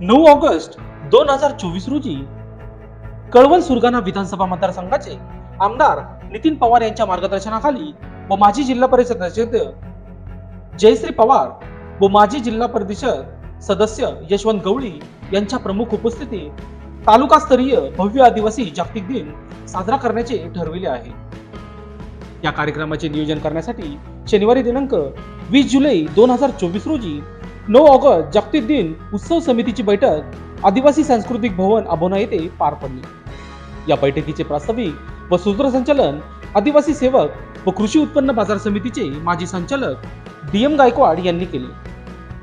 नऊ ऑगस्ट दोन हजार चोवीस रोजी कळवण सुरगाणा विधानसभा मतदारसंघाचे आमदार नितीन पवार यांच्या मार्गदर्शनाखाली व माजी जिल्हा परिषद अध्यक्ष जयश्री पवार व माजी जिल्हा परिषद सदस्य यशवंत गवळी यांच्या प्रमुख उपस्थितीत तालुकास्तरीय भव्य आदिवासी जागतिक दिन साजरा करण्याचे ठरविले आहे. या कार्यक्रमाचे नियोजन करण्यासाठी शनिवारी दिनांक वीस जुलै दोन हजार चोवीस रोजी नऊ ऑगस्ट जागतिक दिन उत्सव समितीची बैठक आदिवासी सांस्कृतिक भवन अभोना येथे पार पडली. या बैठकीचे प्रास्ताविक व सूत्रसंचालन आदिवासी सेवक व कृषी उत्पन्न बाजार समितीचे माजी संचालक डी एम गायकवाड यांनी केले.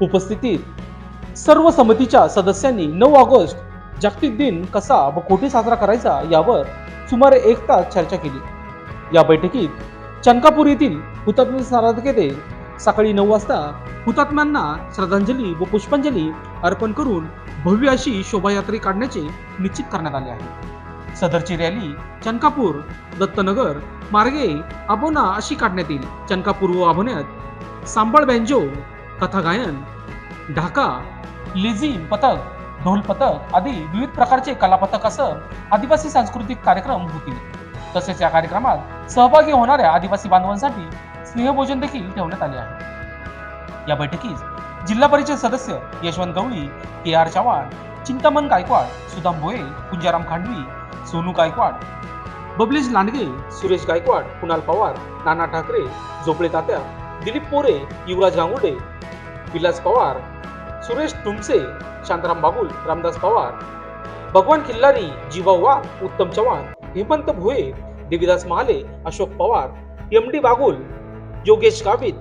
उपस्थितीत सर्व समितीच्या सदस्यांनी नऊ ऑगस्ट जागतिक दिन कसा व कोठे साजरा करायचा यावर सुमारे एक तास चर्चा केली. या बैठकीत चंकापूर येथील हुतात्मा स्मारक येथे सकाळी नऊ वाजता हुतात्म्यांना श्रद्धांजली व पुष्पांजली अर्पण करून भव्य अशी शोभायात्रा काढण्याचे निश्चित करण्यात आले आहे. सदरची रॅली चनकापूर दत्तनगर मार्गे आबोना अशी काढण्यात येईल. चनकापूर व आबोन्यात सांबळ बँजो कथा गायन ढाका लेझिम पथक ढोल पथक आदी विविध प्रकारचे कला असं आदिवासी सांस्कृतिक कार्यक्रम होतील. तसेच या कार्यक्रमात सहभागी होणाऱ्या आदिवासी बांधवांसाठी स्नेहभोजन देखील ठेवण्यात आले आहे. या बैठकीस जिल्हा परिषद सदस्य यशवंत गवळी के आर चव्हाण चिंतामण गायकवाड सुदाम भोये कुंजाराम खांडवी सोनू गायकवाड बबलेश लांडगे सुरेश गायकवाड कुणाल पवार नाना ठाकरे झोपळे तात्या दिलीप पोरे युवराज गांगुडे विलास पवार सुरेश तुमसे शांताराम बागुल रामदास पवार भगवान खिल्लारी जीवा वाघ उत्तम चव्हाण हेमंत भोये देवीदास महाले अशोक पवार एम डी बागुल योगेश गावित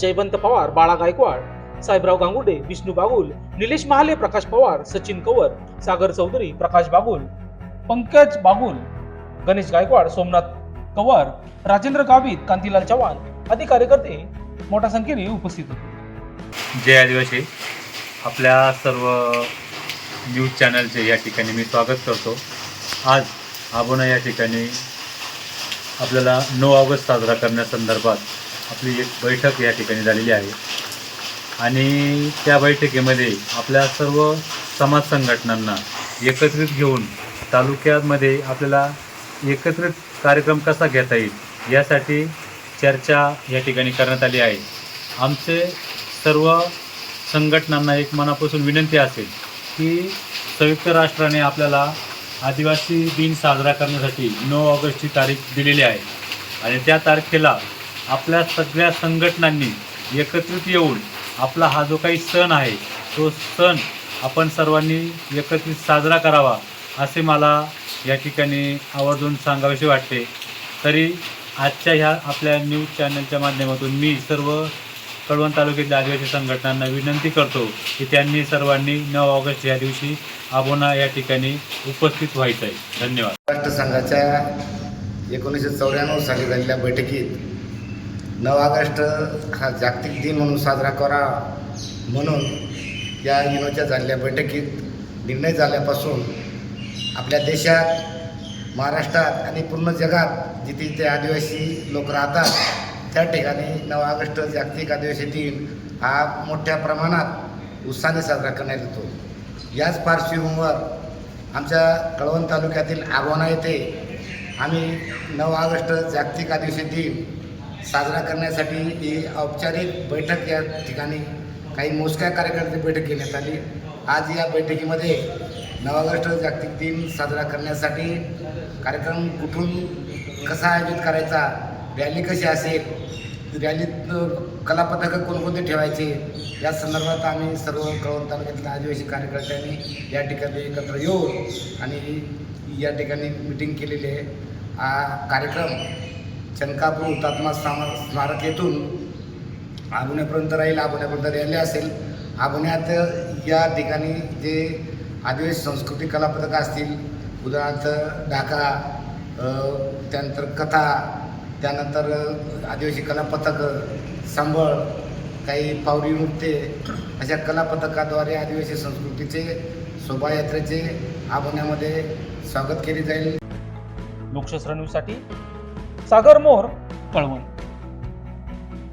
जयवंत पवार बाळा गायकवाड साहेबराव गांगुडे विष्णू बागुल निलेश महाले प्रकाश पवार सचिन कवर सागर चौधरी प्रकाश बागुल पंकज बागुल गणेश गायकवाड सोमनाथ कवर राजेंद्र गावित कांतीलाल चव्हाण आदी कार्यकर्ते मोठ्या संख्येने उपस्थित होते. जय आदिवासी. आपल्या सर्व न्यूज चॅनलचे या ठिकाणी मी स्वागत करतो. आज आपण या ठिकाणी आपल्याला नऊ ऑगस्ट साजरा करण्यासंदर्भात आपली एक बैठक या ठिकाणी झालेली आहे. आणि त्या बैठकीमध्ये आपल्या सर्व समाज संघटनांना एकत्रित घेऊन तालुक्यामध्ये आपल्याला एकत्रित कार्यक्रम कसा घेता येईल यासाठी चर्चा या ठिकाणी करण्यात आली आहे. आमचे सर्व संघटनांना एक मनापासून विनंती असेल की संयुक्त राष्ट्राने आपल्याला आदिवासी दिन साजरा करण्यासाठी नऊ ऑगस्टची तारीख दिलेली आहे. आणि त्या तारखेला आपल्या सगळ्या संघटनांनी एकत्रित येऊन आपला हा जो काही सण आहे तो सण आपण सर्वांनी एकत्रित साजरा करावा असे मला या ठिकाणी आवर्जून सांगावेसे वाटते. तरी आजच्या ह्या आपल्या न्यूज चॅनलच्या माध्यमातून मी सर्व कळवण तालुक्यातल्या आदिवासी संघटनांना विनंती करतो की त्यांनी सर्वांनी नऊ ऑगस्ट या दिवशी आबोना या ठिकाणी उपस्थित व्हायचं आहे धन्यवाद राष्ट्रसंघाच्या एकोणीसशे चौऱ्याण्णव साली झालेल्या बैठकीत नऊ ऑगस्ट हा जागतिक दिन म्हणून साजरा करा म्हणून या युनोच्या झालेल्या बैठकीत निर्णय झाल्यापासून आपल्या देशात महाराष्ट्रात आणि पूर्ण जगात जिथे जिथे आदिवासी लोक राहतात त्या ठिकाणी नऊ ऑगस्ट जागतिक आदिवासी दिन हा मोठ्या प्रमाणात उत्साहाने साजरा करण्यात येतो. याच पार्श्वभूमीवर आमच्या कळवण तालुक्यातील आगोणा येथे आम्ही नऊ ऑगस्ट जागतिक आदिवासी दिन साजरा करण्यासाठी ही औपचारिक बैठक या ठिकाणी काही मोजक्या कार्यकर्ते बैठक घेण्यात आली. आज या बैठकीमध्ये नऊ ऑगस्ट जागतिक दिन साजरा करण्यासाठी कार्यक्रम कुठून कसा आयोजित करायचा रॅली कशी असेल रॅलीत कलापथकं कोणकोणते ठेवायचे या संदर्भात आम्ही सर्व कळवण तालुक्यातल्या आदिवासी कार्यकर्त्यांनी या ठिकाणी एकत्र येऊन आणि या ठिकाणी मिटिंग केलेली आहे. हा कार्यक्रम चनकापूर हुतात्मा स्मार स्मारक येथून आबुण्यापर्यंत राहील आबुण्यापर्यंत रॅली असेल. आबुण्यात या ठिकाणी जे आदिवासी संस्कृती कलापथकं असतील उदाहरणार्थ ढाका त्यानंतर कथा त्यानंतर आदिवासी कलापथकं सांबळ काही पावरी नृत्ये अशा कलापथकाद्वारे आदिवासी संस्कृतीचे शोभायात्रेचे आगोण्यामध्ये स्वागत केले जाईल. लोकशास्त्र न्यूजसाठी सागर मोर कळवण